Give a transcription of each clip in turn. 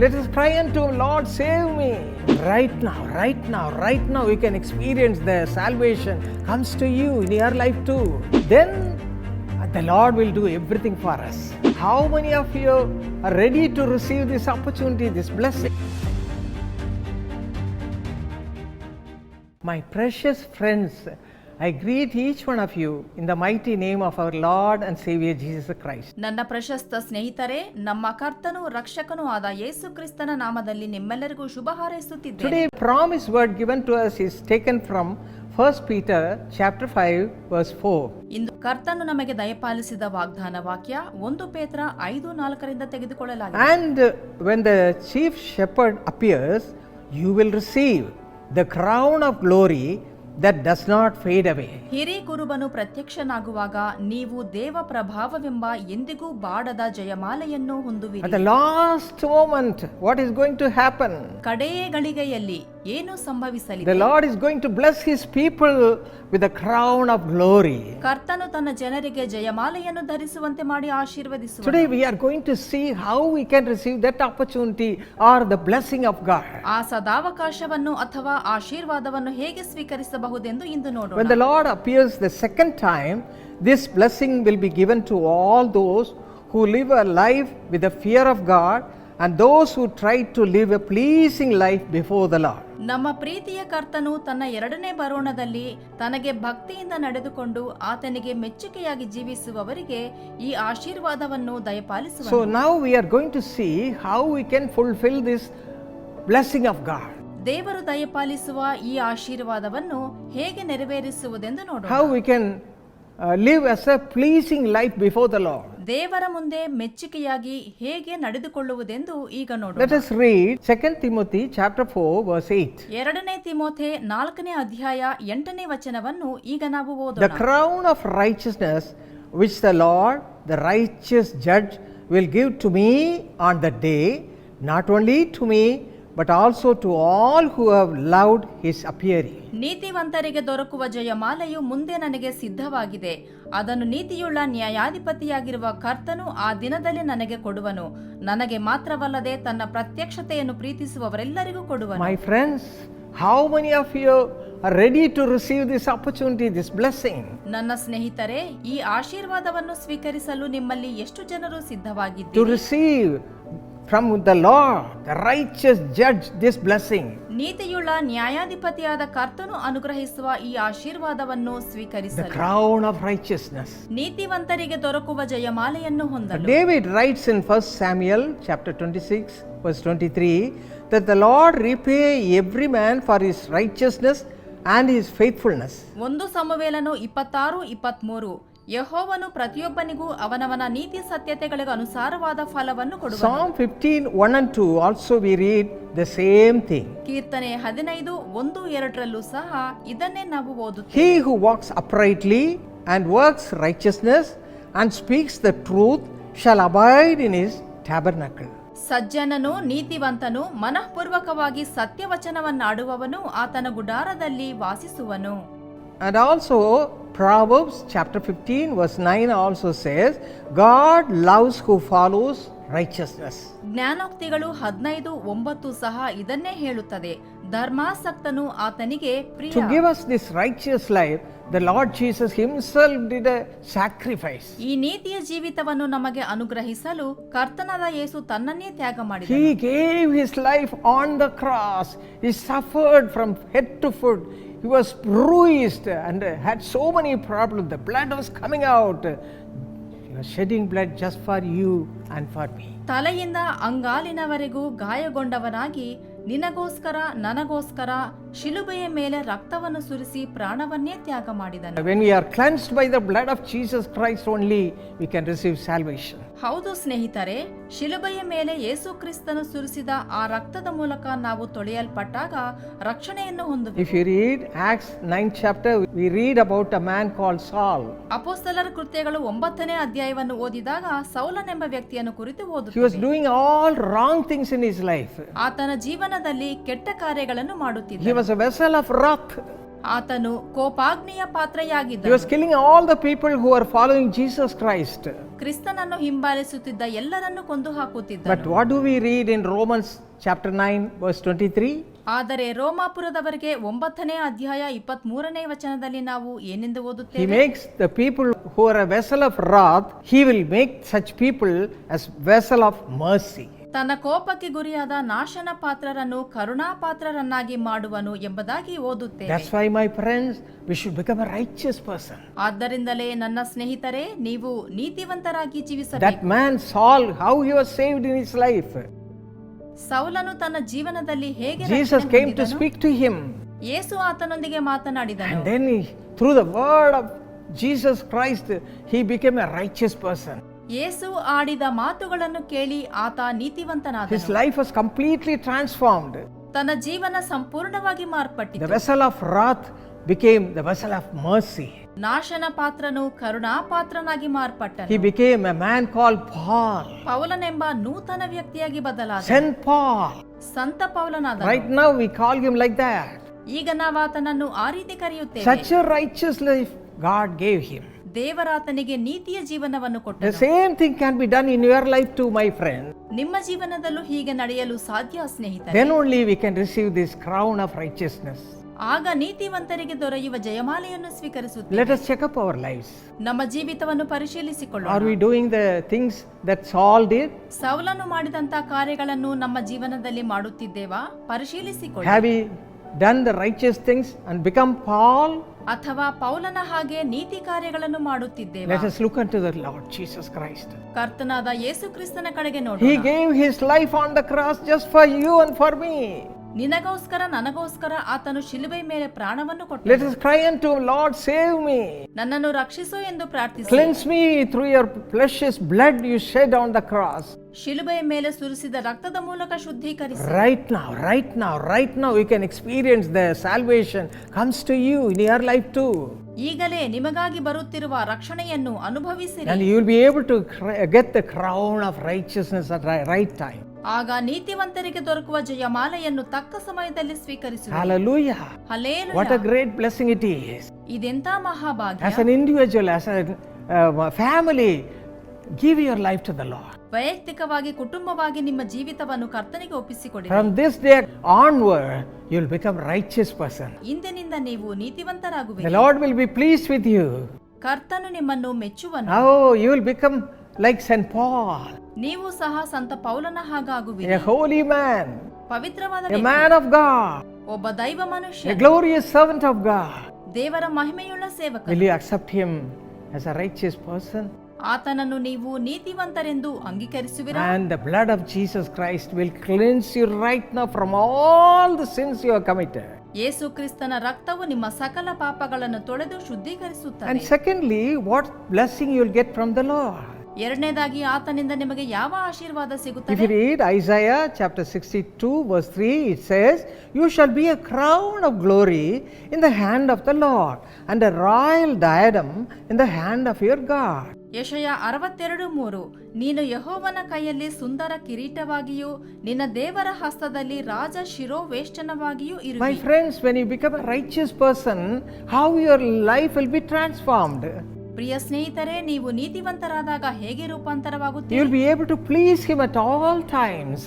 Let us cry unto him, Lord, save me. Right now, right now, right now, we can experience the salvation comes to you in your life too. Then uh, the Lord will do everything for us. How many of you are ready to receive this opportunity, this blessing? My precious friends, I greet each one of you in the mighty name of our Lord and Savior Jesus Christ. ನನ್ನ ಪ್ರಶಸ್ತ ಸ್ನೇಹಿತರೆ ನಮ್ಮ ಕರ್ತನು ರಕ್ಷಕನೂ ಆದ ಯೇಸು ಕ್ರಿಸ್ತನ ನಾಮದಲ್ಲಿ ನಿಮ್ಮೆಲ್ಲರಿಗೂ ಶುಭ ಹಾರೈಸುತ್ತಿದ್ದೇನೆ Today, promise word given to us is taken from 1 Peter chapter 5 verse 4. ಇಂದು ಕರ್ತನು ನಮಗೆ ದಯಪಾಲಿಸಿದ ವಾಗ್ದಾನ ವಾಕ್ಯ ಒಂದು ಪೇತ್ರ ಐದು ನಾಲ್ಕರಿಂದ ತೆಗೆದುಕೊಳ್ಳಲಾಗಿದೆ And when the chief shepherd appears, you will receive the crown of glory that does not fade away. ಹಿರಿ ಕುರುಬನು ಪ್ರತ್ಯಕ್ಷನಾಗುವಾಗ ನೀವು ದೇವ ಪ್ರಭಾವವೆಂಬ ಎಂದಿಗೂ ಬಾಡದ ಜಯಮಾಲೆಯನ್ನು At ಹೊಂದುವಿರಿ the last moment, what is going to happen? ಕಡೆಯ ಗಳಿಗೆಯಲ್ಲಿ ಏನು The ಸಂಭವಿಸಲಿದೆ Lord is going to bless His people with the crown of glory. ಕರ್ತನು ತನ್ನ ಜನರಿಗೆ ಜಯಮಾಲೆಯನ್ನು ಧರಿಸುವಂತೆ ಮಾಡಿ ಆಶೀರ್ವದಿಸುವ Today, we are going to see how we can receive that opportunity or the blessing of God. ಆ ಸದಾವಕಾಶವನ್ನು ಅಥವಾ ಆಶೀರ್ವಾದವನ್ನು ಹೇಗೆ ಸ್ವೀಕರಿಸಬಹುದೆಂದು ಇಂದು When ನೋಡೋಣ the Lord appears the second time, this blessing will be given to all those who live a life with the fear of God and those who try to live a pleasing life before the Lord ನಮ್ಮ ಪ್ರೀತಿಯ ಕರ್ತನು ತನ್ನ ಎರಡನೇ ಬರೋಣದಲ್ಲಿ ತನಗೆ ಭಕ್ತಿಯಿಂದ ನಡೆದುಕೊಂಡು ಆತನಿಗೆ ಮೆಚ್ಚುಗೆಯಾಗಿ ಜೀವಿಸುವವರಿಗೆ ಈ ಆಶೀರ್ವಾದವನ್ನು ದಯಪಾಲಿಸುವ so now we are going to see how we fulfil this blessing of God ದೇವರು ದಯಪಾಲಿಸುವ ಈ ಆಶೀರ್ವಾದವನ್ನು ಹೇಗೆ ನೆರವೇರಿಸುವುದೆಂದು ನೋಡೋಣ. How we can live a pleasing life before the Lord ದೇವರ ಮುಂದೆ ಮೆಚ್ಚುಗೆಯಾಗಿ ಹೇಗೆ ನಡೆದುಕೊಳ್ಳುವುದೆಂದು ಈಗ ನೋಡೋಣ Let us read 2 Timothy chapter 4 verse 8. ಎರಡನೇ ತಿಮೋಥೆ ನಾಲ್ಕನೇ ಅಧ್ಯಾಯ ಎಂಟನೇ ವಚನವನ್ನು ಈಗ ನಾವು The ಓದೋಣ crown of righteousness which the Lord, the righteous judge, will give to me on that day, not only to me, but also to all who have loved his appearing. ನೀತಿವಂತರಿಗೆ ದೊರಕುವ ಜಯಮಾಲೆಯು ಮುಂದೆ ನನಗೆ ಸಿದ್ಧವಾಗಿದೆ ಅದನ್ನು ನೀತಿಯುಳ್ಳ ನ್ಯಾಯಾಧಿಪತಿಯಾಗಿರುವ ಕರ್ತನು ಆ ದಿನದಲ್ಲಿ ನನಗೆ ಕೊಡುವನು. ನನಗೆ ಮಾತ್ರವಲ್ಲದೆ ತನ್ನ ಪ್ರತ್ಯಕ್ಷತೆಯನ್ನು ಪ್ರೀತಿಸುವವರೆಲ್ಲರಿಗೂ ಕೊಡುವನು. My friends how many of you are ready to receive this opportunity, this blessing? ನನ್ನ ಸ್ನೇಹಿತರೆ ಈ ಆಶೀರ್ವಾದವನ್ನು ಸ್ವೀಕರಿಸಲು ನಿಮ್ಮಲ್ಲಿ ಎಷ್ಟು ಜನರು ಸಿದ್ಧವಾಗಿದ್ದು to receive from the Lord, the righteous judge, this blessing. ನೀತಿಯುಳ್ಳ ನ್ಯಾಯಾಧಿಪತಿಯಾದ ಕರ್ತನು ಅನುಗ್ರಹಿಸುವ ಈ ಆಶೀರ್ವಾದವನ್ನು The ಸ್ವೀಕರಿಸಲು crown of righteousness. ನೀತಿವಂತರಿಗೆ ದೊರಕುವ ಜಯಮಾಲೆಯನ್ನು ಹೊಂದಲು David writes in 1 Samuel chapter 26 verse 23 that the Lord repay every man for his righteousness and his faithfulness. ಒಂದು ಸಮವೇಲನು ಇಪ್ಪತ್ತಾರು ಇಪ್ಪತ್ಮೂರು ಯಹೋವನು ಪ್ರತಿಯೊಬ್ಬನಿಗೂ ಅವನವನ ನೀತಿ ಸತ್ಯತೆಗಳಿಗೆ ಅನುಸಾರವಾದ ಫಲವನ್ನು ಕೊಡುವನು Psalm 15 1 and 2 also we read the same thing. ಕೀರ್ತನೆ ಹದಿನೈದು ಒಂದು ಎರಡರಲ್ಲೂ ಸಹ ಇದನ್ನೇ ನಾವು ಓದುತ್ತೇವೆ He who walks uprightly and works righteousness and speaks the truth shall abide in his tabernacle. ಸಜ್ಜನನು ನೀತಿವಂತನು ಮನಃಪೂರ್ವಕವಾಗಿ ಸತ್ಯವಚನವನ್ನಾಡುವವನು ಆತನ ಗುಡಾರದಲ್ಲಿ ವಾಸಿಸುವನು And also, Proverbs chapter 15, verse 9 also says, God loves who follows righteousness. ಜ್ಞಾನೋಕ್ತಿಗಳು ಹದಿನೈದು ಒಂಬತ್ತು ಸಹ ಇದನ್ನೇ ಹೇಳುತ್ತದೆ. ಧರ್ಮಾಸಕ್ತನು ಆತನಿಗೆ ಪ್ರಿಯ. To give us this righteous life the Lord Jesus himself did a sacrifice ಈ ನೀತಿಯ ಜೀವಿತವನ್ನು ನಮಗೆ ಅನುಗ್ರಹಿಸಲು ಕರ್ತನದ ಯೇಸು ತನ್ನನ್ನೇ ತ್ಯಾಗ ಮಾಡಿದ he gave his life on the cross he suffered from head to foot He was bruised and had so many problems. The blood was coming out. He was shedding blood just for you and for me. ತಲೆಯಿಂದ ಅಂಗಾಲಿನವರೆಗೂ ಗಾಯಗೊಂಡವನಾಗಿ ನಿನಗೋಸ್ಕರ ನನಗೋಸ್ಕರ ಶಿಲುಬೆಯ ಮೇಲೆ ರಕ್ತವನ್ನು ಸುರಿಸಿ ಪ್ರಾಣವನ್ನೇ ತ್ಯಾಗ ಮಾಡಿದನು When we are cleansed by the blood of Jesus Christ only, we can receive salvation. ಹೌದು ಸ್ನೇಹಿತರೆ ಶಿಲುಬೆಯ ಮೇಲೆ ಯೇಸು ಕ್ರಿಸ್ತನು ಸುರಿಸಿದ ಆ ರಕ್ತದ ಮೂಲಕ ನಾವು ತೊಳೆಯಲ್ಪಟ್ಟಾಗ ರಕ್ಷಣೆಯನ್ನು ಹೊಂದುವೆ If you read Acts 9th chapter, we read about a man called Saul. ಅಪೋಸ್ತಲರ ಕೃತ್ಯಗಳು ಒಂಬತ್ತನೇ ಅಧ್ಯಾಯವನ್ನು ಓದಿದಾಗ ಸೌಲನೆಂಬ ವ್ಯಕ್ತಿಯನ್ನು ಕುರಿತು He was ಓದುತ್ತೇವೆ doing all wrong things in his life. ಆತನ ಜೀವನದಲ್ಲಿ ಕೆಟ್ಟ ಕಾರ್ಯಗಳನ್ನು He ಮಾಡುತ್ತಿದ್ದ was a vessel of wrath. ಆತನು ಕೋಪಾಗ್ನಿಯ He ಪಾತ್ರೆಯಾಗಿದ್ದ was killing all the people who are following Jesus Christ. ಕ್ರಿಸ್ತನನ್ನು ಹಿಂಬಾಲಿಸುತ್ತಿದ್ದ ಎಲ್ಲರನ್ನು ಕೊಂದು ಹಾಕುತ್ತಿದ್ದ But what do we read in Romans chapter 9, verse 23? ಆದರೆ ರೋಮಾಪುರದವರಿಗೆ ಒಂಬತ್ತನೇ ಅಧ್ಯಾಯ ಇಪ್ಪತ್ತ್ ಮೂರನೇ ವಚನದಲ್ಲಿ ನಾವು ಏನೆಂದು He ಓದುತ್ತೇವೆ makes the people who are a vessel of wrath, he will make such people as vessel of mercy. ತನ್ನ ಕೋಪಕ್ಕೆ ಗುರಿಯಾದ ನಾಶನ ಪಾತ್ರರನ್ನು ಕರುಣಾ ಪಾತ್ರರನ್ನಾಗಿ ಮಾಡುವನು ಎಂಬುದಾಗಿ ಓದುತ್ತೆ ಆದ್ದರಿಂದಲೇ ನನ್ನ ಸ್ನೇಹಿತರೆ ನೀವು ನೀತಿವಂತರಾಗಿ ಜೀವಿಸಟ್ ಲೈಫ್ ಸೌಲನು ತನ್ನ ಜೀವನದಲ್ಲಿ ಹೇಗೆ ಯೇಸು ಆತನೊಂದಿಗೆ ಮಾತನಾಡಿದ through the word of Jesus Christ he became a righteous person Yesu ಆಡಿದ ಮಾತುಗಳನ್ನು ಕೇಳಿ ಆತ ನೀತಿವಂತನಾದ His life was completely transformed. ತನ್ನ ಜೀವನ ಸಂಪೂರ್ಣವಾಗಿ The ಮಾರ್ಪಟ್ಟಿತು vessel of wrath became the vessel of mercy. ನಾಶನ ಪಾತ್ರನು Karuna ಪಾತ್ರನಾಗಿ ಮಾರ್ಪಟ್ಟನು He became a man called Paul. ಪೌಲನೆಂಬ ನೂತನ ವ್ಯಕ್ತಿಯಾಗಿ ಬದಲಾದ Saint Paul. ಸಂತ ಪೌಲನಾದ Right now we call him like that. ಈಗ ನಾವು ಆತನನ್ನು ಆ ರೀತಿ ಕರೆಯುತ್ತೇವೆ Such a righteous life God gave him. ದೇವರಾತನಿಗೆ ನೀತಿಯ ಜೀವನವನ್ನು ಕೊಟ್ಟ same thing can be done in your life to my friends ನಿಮ್ಮ ಜೀವನದಲ್ಲೂ ಹೀಗೆ ನಡೆಯಲು ಸಾಧ್ಯ ಸ್ನೇಹಿತ then only we can receive this crown of righteousness ಆಗ ನೀತಿವಂತರಿಗೆ ದೊರೆಯುವ ಜಯಮಾಲೆಯನ್ನು ಸ್ವೀಕರಿಸುತ್ತೆ let us check up our lives ನಮ್ಮ ಜೀವಿತವನ್ನು ಪರಿಶೀಲಿಸಿಕೊಳ್ಳೋಣ. Are we doing the things that's Saul did ಸೌಲನು ಮಾಡಿದಂತ ಕಾರ್ಯಗಳನ್ನು ನಮ್ಮ ಜೀವನದಲ್ಲಿ ಮಾಡುತ್ತಿದ್ದೇವಾ? ಪರಿಶೀಲಿಸಿಕೊಳ್ಳಿ have we done the righteous things and become Paul ಅಥವಾ ಪೌಲನ ಹಾಗೆ ನೀತಿ ಕಾರ್ಯಗಳನ್ನು ಮಾಡುತ್ತಿದ್ದೇವೆ Let us look unto the Lord Jesus Christ. ಕರ್ತನಾದ ಯೇಸು ಕ್ರಿಸ್ತನ ಕಡೆಗೆ He ನೋಡೋಣ gave his life on the cross just for you and for me. ನಿನಗೋಸ್ಕರ ನನಗೋಸ್ಕರ ಆತನು ಶಿಲುಬೆ ಮೇಲೆ ಪ್ರಾಣವನ್ನು Let ಕೊಟ್ಟನು us cry unto him, Lord, save me. ನನ್ನನ್ನು ರಕ್ಷಿಸು ಎಂದು ಪ್ರಾರ್ಥಿಸಿ Cleanse me through your precious blood you shed on the cross. ಶಿಲುಬೆಯ ಮೇಲೆ ಸುರಿಸಿದ ರಕ್ತದ ಮೂಲಕ ಶುದ್ಧೀಕರಿಸಿ. ರೈಟ್ ನಾವು ರೈಟ್ ನಾವು ರೈಟ್ ನಾವು you can experience the salvation comes to you in your life to ಈಗಲೇ ನಿಮಗಾಗಿ ಬರುತ್ತಿರುವ ರಕ್ಷಣೆಯನ್ನು ಅನುಭವಿಸಿ ಅಲ್ಲಿ you will be able to get the crown of righteousness at right time ಆಗ ನೀತಿವಂತರಿಗೆ ದೊರಕುವ ಜಯಮಾಲೆಯನ್ನು ತಕ್ಕ ಸಮಯದಲ್ಲಿ ಸ್ವೀಕರಿಸಿ ಹಲಲೂಯಾ ಹಲೇ what a great blessing it is ಇದೆಂತ ಮಹಾಭಾಗ್ಯ. As an individual as a family give your life to the Lord ವೈಯಕ್ತಿಕವಾಗಿ ಕುಟುಂಬವಾಗಿ ನಿಮ್ಮ ಜೀವಿತವನ್ನು ಕರ್ತನಿಗೆ ಒಪ್ಪಿಸಿಕೊಡಿ from this day onward you will become righteous person ಇಂದಿನಿಂದ ನೀವು ನೀತಿವಂತರಾಗುವಿರಿ. The Lord will be please with you ಕರ್ತನು ನಿಮ್ಮನ್ನು ಮೆಚ್ಚುವನು. ಓ you will become like saint Paul ನೀವು ಸಹ ಸಂತ ಪೌಲನ ಹಾಗಾಗುವಿರಿ. ಎ ಹೋಲಿ ಮ್ಯಾನ್ ಪವಿತ್ರವಾದ ಎ ಮ್ಯಾನ್ ಆಫ್ ಗಾಡ್ ಒಬ್ಬ ದೈವ ಮನುಷ್ಯ. A glorious servant of God ದೇವರ ಮಹಿಮೆಯುಳ್ಳ ಸೇವಕ. Will you accept him as a righteous person ಆತನನ್ನು ನೀವು ನೀತಿವಂತರೆಂದು ಅಂಗೀಕರಿಸುವಿರಾ And the blood of Jesus Christ will cleanse you right now from all the sins you have committed. ಯೇಸು ಕ್ರಿಸ್ತನ ರಕ್ತವು ನಿಮ್ಮ ಸಕಲ ಪಾಪಗಳನ್ನು ತೊಳೆದು ಶುದ್ಧೀಕರಿಸುತ್ತದೆ And secondly, what blessing you will get from the Lord? ಎರಡನೇದಾಗಿ ಆತನಿಂದ ನಿಮಗೆ ಯಾವ ಆಶೀರ್ವಾದ If ಸಿಗುತ್ತದೆ you read Isaiah chapter 62, verse 3, it says, You shall be a crown of glory in the hand of the Lord, and a royal diadem in the hand of your God. ಯಶಯ ಅರವತ್ತೆರಡು ಮೂರು ನೀನು ಯಹೋವನ ಕೈಯಲ್ಲಿ ಸುಂದರ ಕಿರೀಟವಾಗಿಯೂ ನಿನ್ನ ದೇವರ ಹಸ್ತದಲ್ಲಿ ರಾಜ ಶಿರೋವೇಷ್ಟನವಾಗಿಯೂ ಇರು my friends when you become a righteous person how your life will be transformed ಪ್ರಿಯ ಸ್ನೇಹಿತರೆ ನೀವು ನೀತಿವಂತರಾದಾಗ ಹೇಗೆ ರೂಪಾಂತರವಾಗುತ್ತೆ ರೂಪಾಂತರವಾಗುತ್ತೀರಿ will be able to please Him at all times.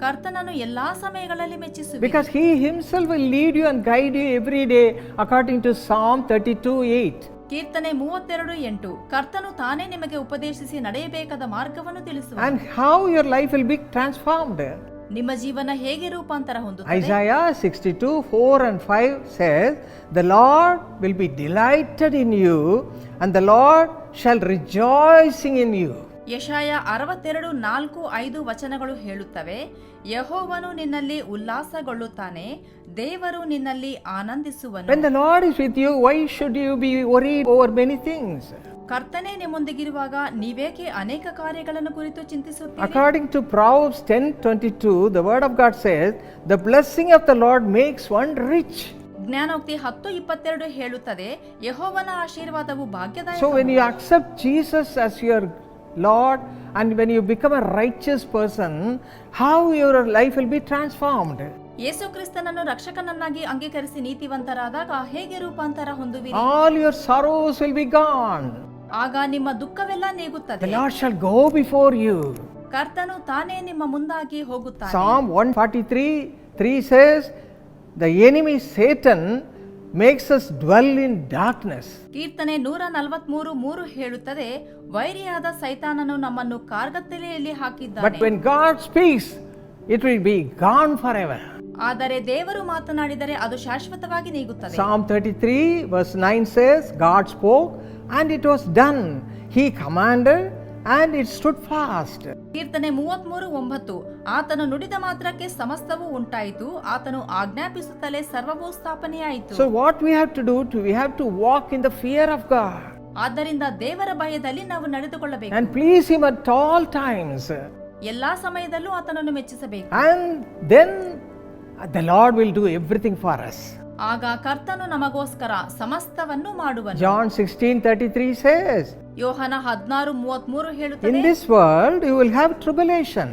ಕರ್ತನನ್ನು ಎಲ್ಲಾ ಸಮಯಗಳಲ್ಲಿ ಮೆಚ್ಚಿಸುವಿ Because He Himself will lead you and guide you every day according to Psalm 32 8. ಕೀರ್ತನೆ ಮೂವತ್ತೆರಡು ಎಂಟು ಕರ್ತನು ತಾನೇ ನಿಮಗೆ ಉಪದೇಶಿಸಿ ನಡೆಯಬೇಕಾದ ಮಾರ್ಗವನ್ನು ತಿಳಿಸುವ how life will be transformed ನಿಮ್ಮ ಜೀವನ ಹೇಗೆ ರೂಪಾಂತರ ಹೊಂದು Isaiah sixty two four and five says the Lord will be delighted in you and the Lord shall rejoicing in you ಯಶಾಯ ಅರವತ್ತೆರಡು ನಾಲ್ಕು ಐದು ವಚನಗಳು ಹೇಳುತ್ತವೆ ಯಹೋವನು ನಿನ್ನಲ್ಲಿ ಉಲ್ಲಾಸಗೊಳ್ಳುತ್ತಾನೆ ದೇವರು ನಿನ್ನಲ್ಲಿ ಆನಂದಿಸುವನು When the Lord is with you, why should you be worried over many things? ಕರ್ತನೆ ನಿಮ್ಮೊಂದಿಗಿರುವಾಗ ನೀವೇಕೆ ಅನೇಕ ಕಾರ್ಯಗಳನ್ನು ಕುರಿತು ಚಿಂತಿಸುತ್ತೀರಿ According to Proverbs 10:22, the word of God says, "The blessing of the Lord makes one rich." ಜ್ಞಾನೋಕ್ತಿ ಹತ್ತು ಇಪ್ಪತ್ತೆರಡು ಹೇಳುತ್ತದೆ ಯಹೋವನ ಆಶೀರ್ವಾದವು ಭಾಗ್ಯದಾಯಕ So when you accept Jesus as your Lord and when you become a righteous person, how your life will be transformed. ಯೇಸು ಕ್ರಿಸ್ತನನ್ನು ರಕ್ಷಕನನ್ನಾಗಿ ಅಂಗೀಕರಿಸಿ ನೀತಿವಂತರಾದಾಗ ಹೇಗೆ ರೂಪಾಂತರ ಹೊಂದುವಿರಿ All your sorrows will be gone. ಆಗ ನಿಮ್ಮ ದುಃಖವೆಲ್ಲ ನೀಗುತ್ತದೆ The Lord shall go before you. ಕರ್ತನು ತಾನೇ ನಿಮ್ಮ ಮುಂದಾಗಿ ಹೋಗುತ್ತಾನೆ Psalm 143 3 says, The enemy Satan makes us dwell in darkness ಕೀರ್ತನೆ ನೂರ ನಲವತ್ ಮೂರು ಮೂರು ಹೇಳುತ್ತದೆ ವೈರಿಯಾದ ಸೈತಾನನು ನಮ್ಮನ್ನು ಕಾರ್ಗತ್ತಲೆಯಲ್ಲಿ ಹಾಕಿದ್ದ but when God it will gone for ಆದರೆ ದೇವರು ಮಾತನಾಡಿದರೆ ಅದು ಶಾಶ್ವತವಾಗಿ ನೀಗುತ್ತದೆ. Psalm 33 verse 9 says God spoke and it was done he commanded and it stood fast. ಕೀರ್ತನೆ ಮೂವತ್ಮೂರು ಒಂಬತ್ತು ಆತನು ನುಡಿದ ಮಾತ್ರಕ್ಕೆ ಸಮಸ್ತವೂ ಉಂಟಾಯಿತು ಆತನು ಆಜ್ಞಾಪಿಸುತ್ತಲೇ ಸರ್ವವೂ ಸ್ಥಾಪನೆಯಾಯಿತು So, what we have to do, to, we have to walk in the fear of God ಆದ್ದರಿಂದ ದೇವರ ಭಯದಲ್ಲಿ ನಾವು ನಡೆದುಕೊಳ್ಳಬೇಕು and please Him at all times. ಎಲ್ಲಾ ಸಮಯದಲ್ಲೂ ಆತನನ್ನು ಮೆಚ್ಚಿಸಬೇಕು And then uh, the Lord will do everything for us. ಆಗ ಕರ್ತನು ನಮಗೋಸ್ಕರ ಸಮಸ್ತವನ್ನು ಮಾಡುವನು John 16 33 says, ಯೋಹನ ಹದ್ನಾರು ಮೂವತ್ಮೂರು In ಹೇಳುತ್ತದೆ this world you will have tribulation.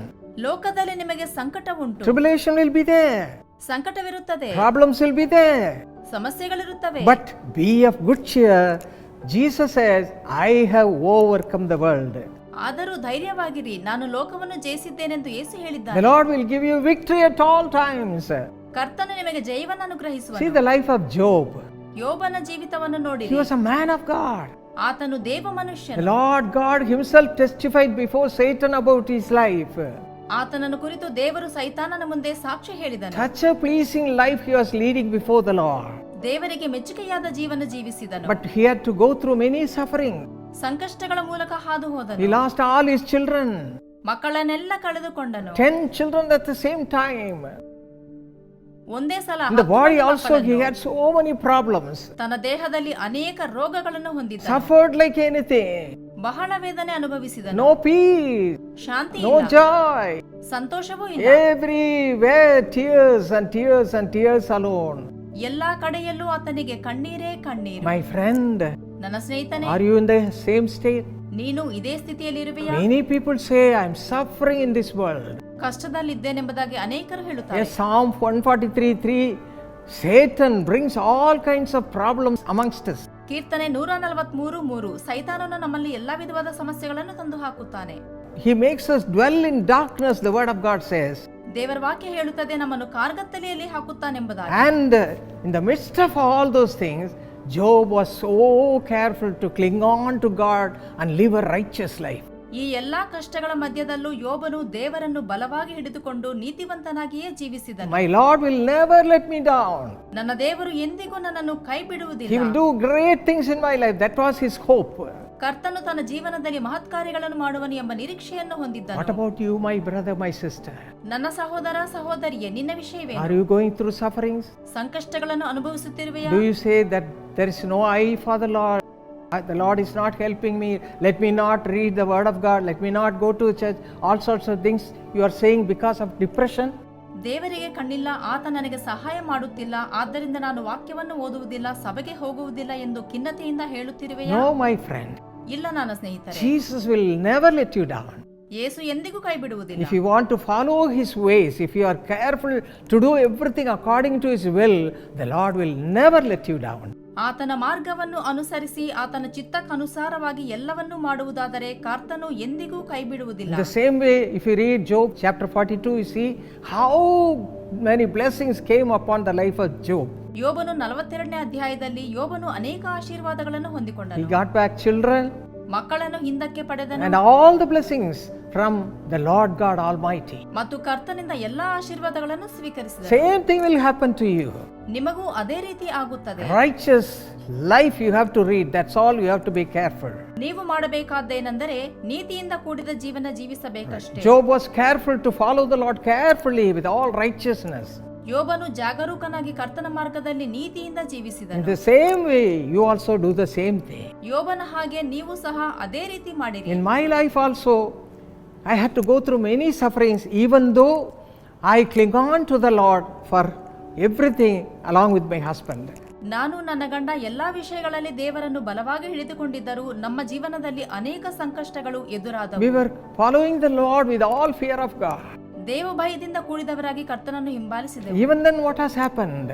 ಲೋಕದಲ್ಲಿ ನಿಮಗೆ ಸಂಕಟ ಉಂಟು Tribulation will be there, ಸಂಕಟವಿರುತ್ತದೆ problems will be there. ಸಮಸ್ಯೆಗಳಿರುತ್ತವೆ But be of good cheer. Jesus says, I have overcome the world. ಆದರೂ ಧೈರ್ಯವಾಗಿರಿ ನಾನು ಲೋಕವನ್ನು ಜಯಿಸಿದ್ದೇನೆಂದು ಯೇಸು The ಹೇಳಿದ್ದಾನೆ Lord will give you victory at all times. ಕರ್ತನು ನಿಮಗೆ ಜಯವನ್ನು See ಅನುಗ್ರಹಿಸುವನು the life of Job. ಯೋಬನ ಜೀವಿತವನ್ನು He ನೋಡಿರಿ was a man of God. ಆತನು ದೇವ The ಮನುಷ್ಯನು Lord God Himself testified before Satan about his life. ಆತನನ್ನು ಕುರಿತು ದೇವರು ಸೈತಾನನ ಮುಂದೆ ಸಾಕ್ಷಿ ಹೇಳಿದನು Such a pleasing life he was leading before the Lord. ದೇವರಿಗೆ ಮೆಚ್ಚುಗೆಯಾದ ಜೀವನ ಜೀವಿಸಿದನು But he had to go through many suffering. ಸಂಕಷ್ಟಗಳ ಮೂಲಕ ಹಾದು He ಹೋದನು lost all his children. ಮಕ್ಕಳನ್ನೆಲ್ಲ ಕಳೆದುಕೊಂಡನು Ten children at the same time. ಒಂದೇ ಸಲ body also he had so many problems ತನ್ನ ದೇಹದಲ್ಲಿ ಅನೇಕ ರೋಗಗಳನ್ನು ಹೊಂದಿದ್ದ ಸಫರ್ಡ್ ಲೈಕ್ ಎನಿಥಿಂಗ್ ಬಹಳ ವೇದನೆ ಅನುಭವಿಸಿದ ನೋ ಪೀಸ್ ಶಾಂತಿ ನೋ ಜಾಯ್ ಸಂತೋಷವೂ ಇಲ್ಲ. Every way tears and tears and tears alone ಎಲ್ಲಾ ಕಡೆಯಲ್ಲೂ ಆತನಿಗೆ ಕಣ್ಣೀರೇ ಕಣ್ಣೀರ್. ಮೈ ಫ್ರೆಂಡ್ ನನ್ನ ಸ್ನೇಹಿತನೇ are you in the same state ನೀನು ಇದೇ ಸ್ಥಿತಿಯಲ್ಲಿರುವೆಯಾ Many people say, I'm suffering in this world. ಕಷ್ಟದಲ್ಲಿದ್ದೇನೆಂಬುದಾಗಿ ಅನೇಕರು ಹೇಳುತ್ತಾರೆ Yes, Psalm 143 3 Satan brings all kinds of problems amongst us. ಕೀರ್ತನೆ ನೂರ ನಲವತ್ಮೂರು ಮೂರು ಸೈತಾನನು ನಮ್ಮಲ್ಲಿ ಎಲ್ಲಾ ವಿಧವಾದ ಸಮಸ್ಯೆಗಳನ್ನು ತಂದು ಹಾಕುತ್ತಾನೆ He makes us dwell in darkness, the word of God says. ದೇವರ ವಾಕ್ಯ ಹೇಳುತ್ತದೆ ನಮ್ಮನ್ನು ಕಾರ್ಗತ್ತಲೆಯಲ್ಲಿ ಹಾಕುತ್ತಾನೆಂಬುದಾಗಿ And uh, in the midst of all those things, Job was so careful to cling on to God and live a righteous life. ಈ ಎಲ್ಲಾ ಕಷ್ಟಗಳ ಮಧ್ಯದಲ್ಲೂ ಯೋಬನು ದೇವರನ್ನು ಬಲವಾಗಿ ಹಿಡಿದುಕೊಂಡು ನೀತಿವಂತನಾಗಿಯೇ ಜೀವಿಸಿದನು My Lord will never let me down. ನನ್ನ ದೇವರು ಎಂದಿಗೂ ನನ್ನನ್ನು ಕೈ He ಬಿಡುವುದಿಲ್ಲ will do great things in my life. That was his hope. ಕರ್ತನು ತನ್ನ ಜೀವನದಲ್ಲಿ ಮಹತ್ ಕಾರ್ಯಗಳನ್ನು ಮಾಡುವನು ಎಂಬ ನಿರೀಕ್ಷೆಯನ್ನು What ಹೊಂದಿದ್ದನು about you, my brother, my sister? ನನ್ನ ಸಹೋದರ ಸಹೋದರಿಯೇ ನಿನ್ನ ವಿಷಯವೇ Are you going through sufferings? ಸಂಕಷ್ಟಗಳನ್ನು ಅನುಭವಿಸುತ್ತಿರುವೆಯಾ Do you say that there is no eye for the Lord? Uh, The Lord is not helping me. Let me not read the Word of God. Let me not go to church. All sorts of things you are saying because of depression. ದೇವರಿಗೆ ಕಣ್ಣಿಲ್ಲ ಆತ ನನಗೆ ಸಹಾಯ ಮಾಡುತ್ತಿಲ್ಲ ಆದ್ದರಿಂದ ನಾನು ವಾಕ್ಯವನ್ನು ಓದುವುದಿಲ್ಲ ಸಭೆಗೆ ಹೋಗುವುದಿಲ್ಲ ಎಂದು ಖಿನ್ನತೆಯಿಂದ ಹೇಳುತ್ತಿರುವೆಯಾ No, my friend. ಇಲ್ಲ ನನ್ನ ಸ್ನೇಹಿತರೆ Jesus will never let you down. ಯೇಸು ಎಂದಿಗೂ ಕೈ ಬಿಡುವುದಿಲ್ಲ If you want to follow His ways, if you are careful to do everything according to His will, the Lord will never let you down. ಆತನ ಮಾರ್ಗವನ್ನು ಅನುಸರಿಸಿ ಆತನ ಚಿತ್ತಕ್ಕನುಸಾರವಾಗಿ ಎಲ್ಲವನ್ನೂ ಮಾಡುವುದಾದರೆ ಕರ್ತನು ಎಂದಿಗೂ ಕೈ In ಬಿಡುವುದಿಲ್ಲ the same way, if you read Job chapter 42, you see how many blessings came upon the life of Job. ಯೋಬನು ನಲವತ್ತೆರಡನೇ ಅಧ್ಯಾಯದಲ್ಲಿ ಯೋಬನು ಅನೇಕ ಆಶೀರ್ವಾದಗಳನ್ನು ಹೊಂದಿಕೊಂಡನು. ಗಾಟ್ ಬ್ಯಾಕ್ ಚಿಲ್ಡ್ರನ್ ಮಕ್ಕಳನ್ನು ಹಿಂದಕ್ಕೆ ಪಡೆದನು. And all the blessings from the Lord God almighty ಮತ್ತು ಕರ್ತನಿಂದ ಎಲ್ಲಾ ಆಶೀರ್ವಾದಗಳನ್ನು ಸ್ವೀಕರಿಸಿದ same thing will happen to you ನಿಮಗೂ ಅದೇ ರೀತಿ ಆಗುತ್ತದೆ. Righteous life you have to read that's all you have to be careful ನೀವು ಮಾಡಬೇಕಾದ್ದೇನೆಂದರೆ ನೀತಿಯಿಂದ ಕೂಡಿದ ಜೀವನ ಜೀವಿಸಬೇಕಷ್ಟೇ. Job was careful to follow the Lord carefully with all righteousness ಯೋಬನು ಜಾಗರೂಕನಾಗಿ ಕರ್ತನ ಮಾರ್ಗದಲ್ಲಿ ನೀತಿಯಿಂದ ಜೀವಿಸಿದ the same way you also do the same thing ಯೋಬನ ಹಾಗೆ ನೀವು ಸಹ ಅದೇ ರೀತಿ ಮಾಡಿರಿ. In my life also I had to go through many sufferings even though I cling on to the Lord for everything along with my husband ನಾನು ನನ್ನ ಗಂಡ ಎಲ್ಲ ವಿಷಯಗಳಲ್ಲಿ ದೇವರನ್ನು ಬಲವಾಗಿ ಹಿಡಿದುಕೊಂಡಿದ್ದರೂ ನಮ್ಮ ಜೀವನದಲ್ಲಿ ಅನೇಕ ಸಂಕಷ್ಟಗಳು ಎದುರಾದವು. We were following the Lord with all fear of God ದೇವಭಯದಿಂದ ಕೂಡಿದವರಾಗಿ ಕರ್ತನನ್ನು ಹಿಂಬಾಲಿಸಿದೆ even then what has happened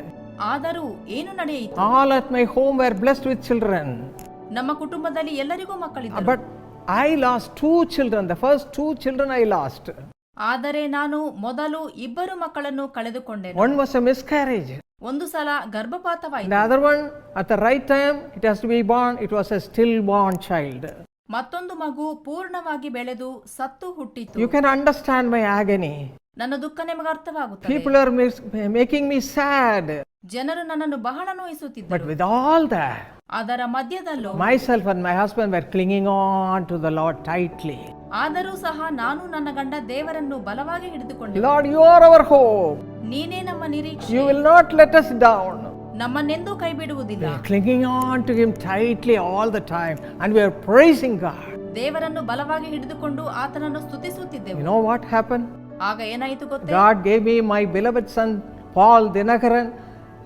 ಆದರೂ ಏನು ನಡೆಯಿತು? All at my home were blessed with children ನಮ್ಮ ಕುಟುಂಬದಲ್ಲಿ ಎಲ್ಲರಿಗೂ ಮಕ್ಕಳಿದ್ದರು. But I lost two children the first two children I lost ಆದರೆ ನಾನು ಮೊದಲು ಇಬ್ಬರು ಮಕ್ಕಳನ್ನು ಕಳೆದುಕೊಂಡೆ ಒನ್ ವಾಸ್ ಅ ಮಿಸ್ಕ್ಯಾರೇಜ್ ಒಂದು ಸಲ ಗರ್ಭಪಾತವಾಯಿತು. The other one at the right time it has to be born it was a still born child ಮತ್ತೊಂದು ಮಗು ಪೂರ್ಣವಾಗಿ ಬೆಳೆದು ಸತ್ತು ಹುಟ್ಟಿತು You can understand my agony. ನನ್ನ ದುಃಖ ನಿಮಗೆ ಅರ್ಥವಾಗುತ್ತದೆ People are mis- making me sad. ಜನರು ನನ್ನನ್ನು ಬಹಳ ನೋಯಿಸುತ್ತಿದ್ದರು ಬಟ್ with all that, ಅದರ ಮಧ್ಯದಲ್ಲೂ myself and my husband were clinging on to the Lord tightly. ಆದರೂ ಸಹ ನಾನು ನನ್ನ ಗಂಡ ದೇವರನ್ನು ಬಲವಾಗಿ ಹಿಡಿದುಕೊಂಡೆ Lord, you are our hope. ನೀನೇ ನಮ್ಮ ನಿರೀಕ್ಷೆ You will not let us down. ನಮ್ಮನ್ನೆಂದೂ ಕೈ ಬಿಡುವುದಿಲ್ಲ We are clinging on to Him tightly all the time and we are praising God. ದೇವರನ್ನು ಬಲವಾಗಿ ಹಿಡಿದುಕೊಂಡು ಆತನನ್ನು ಸ್ತುತಿಸುತ್ತಿದ್ದೆವು You know what happened? ಆಗ ಏನಾಯಿತು ಗೊತ್ತೇ God gave me my beloved son Paul Dinakaran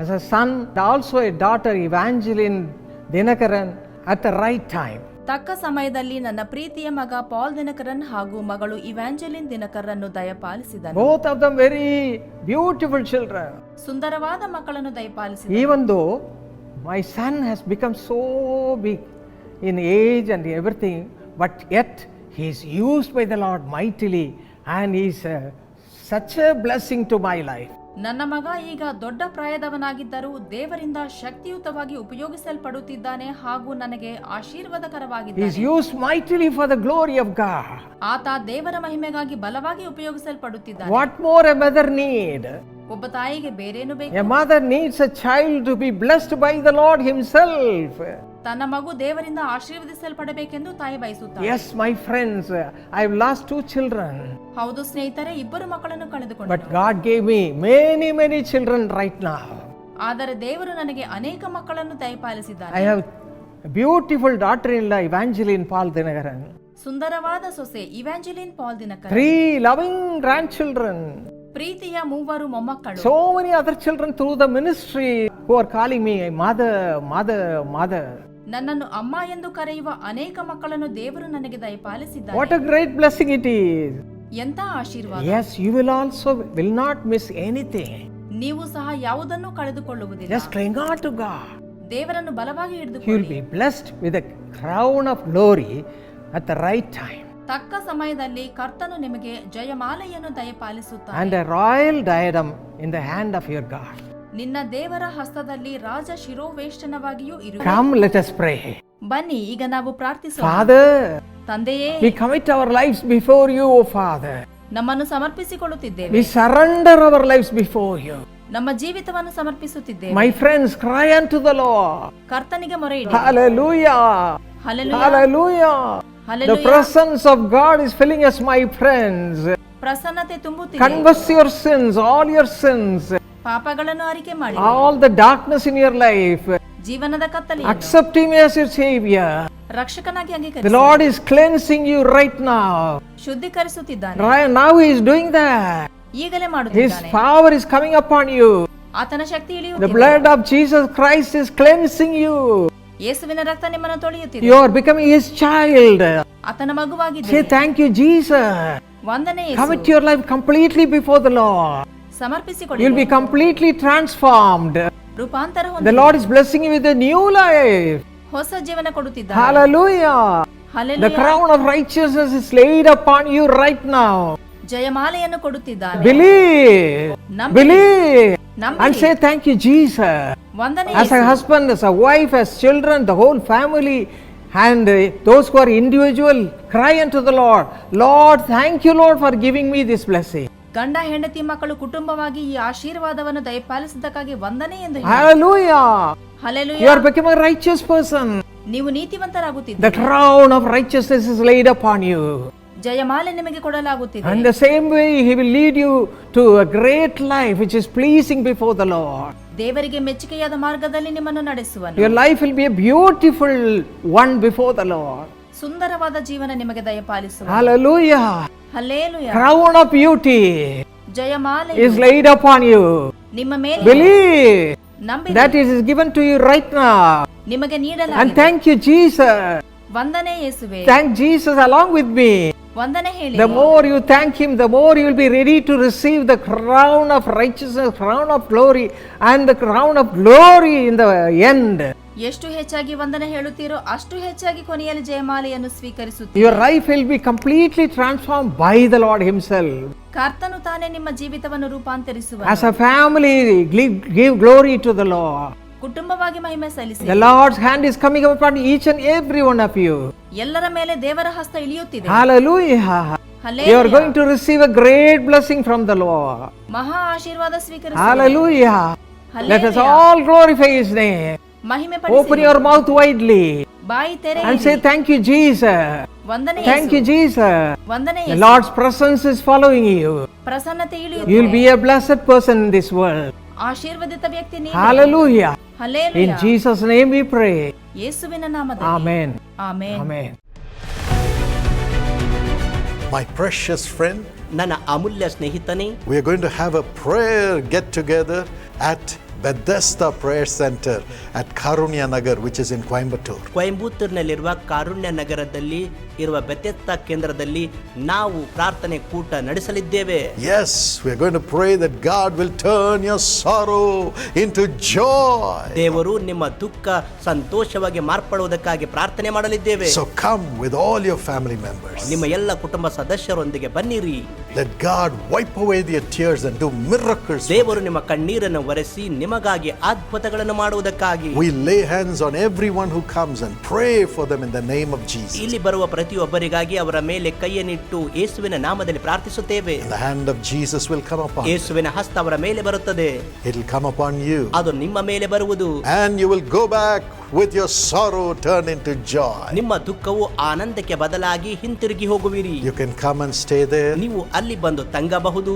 as a son, also a daughter Evangeline Dinakaran at the right time. ತಕ್ಕ ಸಮಯದಲ್ಲಿ ನನ್ನ ಪ್ರೀತಿಯ ಮಗ ಪಾಲ್ ದಿನಕರನ್ ಹಾಗೂ ಮಗಳು ಇವ್ಯಾಂಜಲಿನ್ ದಿನಕರನ್ನು ದಯಪಾಲಿಸಿದ Both of them very beautiful children. ಸುಂದರವಾದ ಮಕ್ಕಳನ್ನು ದಯಪಾಲಿಸಿದ Even though my son has become so big in age and everything, but yet he is used by the Lord mightily and he is to such a blessing to my life. ನನ್ನ ಮಗ ಈಗ ದೊಡ್ಡ ಪ್ರಾಯದವನಾಗಿದ್ದರೂ ದೇವರಿಂದ ಶಕ್ತಿಯುತವಾಗಿ ಉಪಯೋಗಿಸಲ್ಪಡುತ್ತಿದ್ದಾನೆ ಹಾಗೂ ನನಗೆ ಆಶೀರ್ವಾದಕರವಾಗಿದೆ ಆಶೀರ್ವಾದಕರವಾಗಿದ್ದಾನೆ. ಆತ ದೇವರ ಮಹಿಮೆಗಾಗಿ ಬಲವಾಗಿ ಉಪಯೋಗಿಸಲ್ಪಡುತ್ತಿದ್ದಾನೆ what more a mother need? ಒಬ್ಬ ತಾಯಿಗೆ ಬೇರೇನು ಬೇಕು A mother needs a child to be blessed by the Lord Himself. ತನ್ನ ಮಗು ದೇವರಿಂದ ಆಶೀರ್ವದಿಸಲ್ಪಡಬೇಕೆಂದು ತಾಯಿ ಬಯಸುತ್ತಾಳೆ Yes, my friends, I have lost two children, ಹೌದು ಸ್ನೇಹಿತರೆ ಇಬ್ಬರು ಮಕ್ಕಳನ್ನು ಕಳೆದುಕೊಂಡು but God gave me many, many children right now. ಆದರೆ ದೇವರು ನನಗೆ ಅನೇಕ ಮಕ್ಕಳನ್ನು ದಯಪಾಲಿಸಿದ್ದಾನೆ I have a beautiful daughter in law, Evangeline Paul Dinagaran. ಸುಂದರವಾದ ಸೊಸೆ ಇವ್ಯಾಂಜಲಿನ್ Pal Dinakar Three loving grandchildren. ಪ್ರೀತಿಯ ಮೂವರು ಮೊಮ್ಮಕ್ಕಳು so many other children through the ministry who are calling me mother, mother, mother. ನನ್ನನ್ನು ಅಮ್ಮ ಎಂದು ಕರೆಯುವ ಅನೇಕ ಮಕ್ಕಳನ್ನು ದೇವರು ನನಗೆ ದಯಪಾಲಿಸಿದ್ದಾರೆ What a great blessing it is. ಎಂತ ಆಶೀರ್ವಾದ as you will also will not miss anything. ನೀವು ಸಹ ಯಾವುದನ್ನು ಕಳೆದುಕೊಳ್ಳುವುದಿಲ್ಲ Just cling on to God. ದೇವರನ್ನು ಬಲವಾಗಿ ಹಿಡಿದುಕೊಳ್ಳಿ will ಹಿಡಿದುಕೊಳ್ಳಿ be blessed with a crown of glory at the right time ತಕ್ಕ ಸಮಯದಲ್ಲಿ ಕರ್ತನು ನಿಮಗೆ ಜಯಮಾಲೆಯನ್ನು ದಯಪಾಲಿಸುತ್ತಾನೆ a royal diadem in the hand of your God. ನಿನ್ನ ದೇವರ ಹಸ್ತದಲ್ಲಿ ರಾಜ ಶಿರೋವೇಷ್ಟನವಾಗಿಯೂ ಇರು Come, let us pray. ಬನ್ನಿ ಈಗ ನಾವು ಪ್ರಾರ್ಥಿಸೋಣ Father, ತಂದೆಯೇ we commit our lives before you, O Father. ನಮ್ಮನ್ನು ಸಮರ್ಪಿಸಿಕೊಳ್ಳುತ್ತಿದ್ದೇವೆ We surrender our lives before you. ನಮ್ಮ ಜೀವಿತವನ್ನು ಸಮರ್ಪಿಸುತ್ತಿದ್ದೇವೆ My friends, cry unto the Lord. ಕರ್ತನಿಗೆ ಮೊರೆ ಇಡಿ Hallelujah. Hallelujah Hallelujah. The hallelujah presence of God is filling us, my friends. ಪ್ರಸನ್ನತೆ ತುಂಬುತ್ತಿದೆ Confess your sins, all your sins, ಪಾಪಗಳನ್ನು ಅರಿಕೆ ಮಾಡಿ all the darkness in your life. ಜೀವನದ ಕತ್ತಲಿ Accept Him as your Savior. ರಕ್ಷಕನಾಗಿ The ಅಂಗೀಕರಿಸಿ Lord is cleansing you right now. ಶುದ್ಧೀಕರಿಸುತ್ತಿದ್ದಾನೆ Right now, He is doing that. ಈಗಲೇ His ಮಾಡುತ್ತಿದ್ದಾನೆ power is coming upon you. ಆತನ ಶಕ್ತಿ The ಇಳಿಯುತ್ತಿದೆ blood of Jesus Christ is cleansing you. ಯೇಸುವಿನ ರಕ್ತ ನಿಮ್ಮನ್ನು ತೊಳೆಯುತ್ತಿದೆ You are becoming His child. ಆತನ ಮಗುವಾಗಿದೆ Say thank you, Jesus. ವಂದನೆ ಯೇಸು. Commit your life completely before the Lord. ಸಮರ್ಪಿಸಿಕೊಳ್ಳಿ You'll be completely transformed. ರೂಪಾಂತರ The ಹೊಂದಿ Lord is blessing you with a new life. ಹೊಸ ಜೀವನ ಕೊಡುತ್ತಿದ್ದಾನೆ Hallelujah. The hallelujah crown of righteousness is laid upon you right now. ಜಯಮಾಲೆಯನ್ನು ಕೊಡುತ್ತಿದ್ದಾನೆ Believe. ನಂಬಿರಿ. Believe. And ನಂಬಿರಿ say thank you, Jesus. ವಂದನೆ As a husband, as a wife, as children, the whole family, and uh, those who are individual, cry unto the Lord, Lord, thank you, Lord, for giving me this blessing. ಗಂಡ ಹೆಂಡತಿ ಮಕ್ಕಳು ಕುಟುಂಬವಾಗಿ ಈ ಆಶೀರ್ವಾದವನ್ನು ದಯಪಾಲಿಸಿದ್ದಕ್ಕಾಗಿ ವಂದನೆ ಎಂದು ಹೇಳಿ. Hallelujah. You hallelujah are becoming a righteous person. ನೀವು The ನೀತಿವಂತರಾಗುತ್ತಿದ್ದೀರಿ crown of righteousness is laid upon you. ಜಯಮಾಲೆ ನಿಮಗೆ ಕೊಡಲಾಗುತ್ತಿದೆ the same way, He will lead you to a great life which is pleasing before the Lord. ದೇವರಿಗೆ ಮೆಚ್ಚುಗೆಯಾದ ಮಾರ್ಗದಲ್ಲಿ ನಿಮ್ಮನ್ನು ನಡೆಸುವನು Your life will be a beautiful one before the Lord. ಸುಂದರವಾದ ಜೀವನ ನಿಮಗೆ ದಯಪಾಲಿಸುವ Hallelujah. ಹಲ್ಲೇಲುಯ Crown of beauty ಜಯಮಾಲೆ is laid upon you. ನಿಮ್ಮ ಮೇಲೆ Believe ನಂಬಿ given to you right now. ನಿಮಗೆ And thank you, Jesus. ವಂದನೆ ಯೇಸುವೆ Thank Jesus along with me. ವಂದನೆ ಹೇಳಿ The more you thank Him, the more you will be ready to receive the crown of righteousness, crown of glory, and the crown of glory in the end. ಎಷ್ಟು ಹೆಚ್ಚಾಗಿ ವಂದನೆ ಹೇಳುತ್ತೀರೋ ಅಷ್ಟು ಹೆಚ್ಚಾಗಿ ಕೊನೆಯಲ್ಲಿ ಜಯಮಾಲೆಯನ್ನು ಸ್ವೀಕರಿಸುತ್ತೀರಿ Your life will be completely transformed by the Lord Himself. ಕರ್ತನು ತಾನೇ ನಿಮ್ಮ ಜೀವಿತವನ್ನು ರೂಪಾಂತರಿಸುವ As a family, give, give glory to the Lord. ಕುಟುಂಬವಾಗಿ ಮಹಿಮೆ ಸಲ್ಲಿಸಿ The Lord's hand is coming upon each and every one of you. ಎಲ್ಲರ ಮೇಲೆ ದೇವರ ಹಸ್ತ ಇಳಿಯುತ್ತಿದೆ Hallelujah. You are going to receive a great blessing from the Lord. ಮಹಾ ಆಶೀರ್ವಾದ ಸ್ವೀಕರಿಸಿ Hallelujah. Let us Hallelujah. all glorify His name. ಮಹಿಮೆ Open ಪಡಿಸಿ your mouth widely ಬಾಯಿ ತೆರೆ and say, Thank you, Jesus. ವಂದನೆ Thank you, Jesus. ವಂದನೆ The Lord's presence is following you. ಪ್ರಸನ್ನತೆ You ಇಳಿಯುತ್ತದೆ will be a blessed person in this world. ಆಶೀರ್ವದಿತ ವ್ಯಕ್ತಿ ನೀನು Hallelujah. In hallelujah Jesus' name we pray. ಯೇಸುವಿನ ನಾಮದಲ್ಲಿ Amen. Amen Amen. My precious friend, ನನ್ನ ಅಮೂಲ್ಯ ಸ್ನೇಹಿತನೇ we are going to have a prayer get together at Bethesda Prayer Center at Karunya Nagar, which is in Coimbatore. ಕೊಯಂಬತ್ತೂರಿನಲ್ಲಿರುವ ಕಾರುಣ್ಯ ನಗರದಲ್ಲಿ ಇರುವ ಬೆತ್ತೆತ್ತ ಕೇಂದ್ರದಲ್ಲಿ ನಾವು ಪ್ರಾರ್ಥನೆ ಕೂಟ ನಡೆಸಲಿದ್ದೇವೆ Yes, we are going to pray that God will turn your sorrow into joy. ದೇವರು ನಿಮ್ಮ ದುಃಖ ಸಂತೋಷವಾಗಿ ಮಾರ್ಪಡುವುದಕ್ಕಾಗಿ ಪ್ರಾರ್ಥನೆ ಮಾಡಲಿದ್ದೇವೆ So come with all your family members. ನಿಮ್ಮ ಎಲ್ಲ ಕುಟುಂಬ ಸದಸ್ಯರೊಂದಿಗೆ ಬನ್ನಿರಿ Let God wipe away their tears and do miracles. ದೇವರು ನಿಮ್ಮ ಕಣ್ಣೀರನ್ನು ಒರೆಸಿ ನಿಮಗಾಗಿ ಅದ್ಭುತಗಳನ್ನು ಮಾಡುವುದಕ್ಕಾಗಿ We lay hands on everyone who comes and pray for them in the name of Jesus. ಇಲ್ಲಿ ಬರುವ ಪ್ರತಿಯೊಬ್ಬರಿಗಾಗಿ ಅವರ ಮೇಲೆ ಕೈಯನ್ನಿಟ್ಟು ಯೇಸುವಿನ ನಾಮದಲ್ಲಿ ಪ್ರಾರ್ಥಿಸುತ್ತೇವೆ The hand of Jesus will come upon you. ಯೇಸುವಿನ ಹಸ್ತ ಅವರ ಮೇಲೆ ಬರುತ್ತದೆ It will come upon you. ಅದು ನಿಮ್ಮ ಮೇಲೆ ಬರುವುದು And you will go back with your sorrow turned into joy. ನಿಮ್ಮ ದುಃಖವು ಆನಂದಕ್ಕೆ ಬದಲಾಗಿ ಹಿಂತಿರುಗಿ ಹೋಗುವಿರಿ You can come and stay there. ನೀವು ಅಲ್ಲಿ ಬಂದು ತಂಗಬಹುದು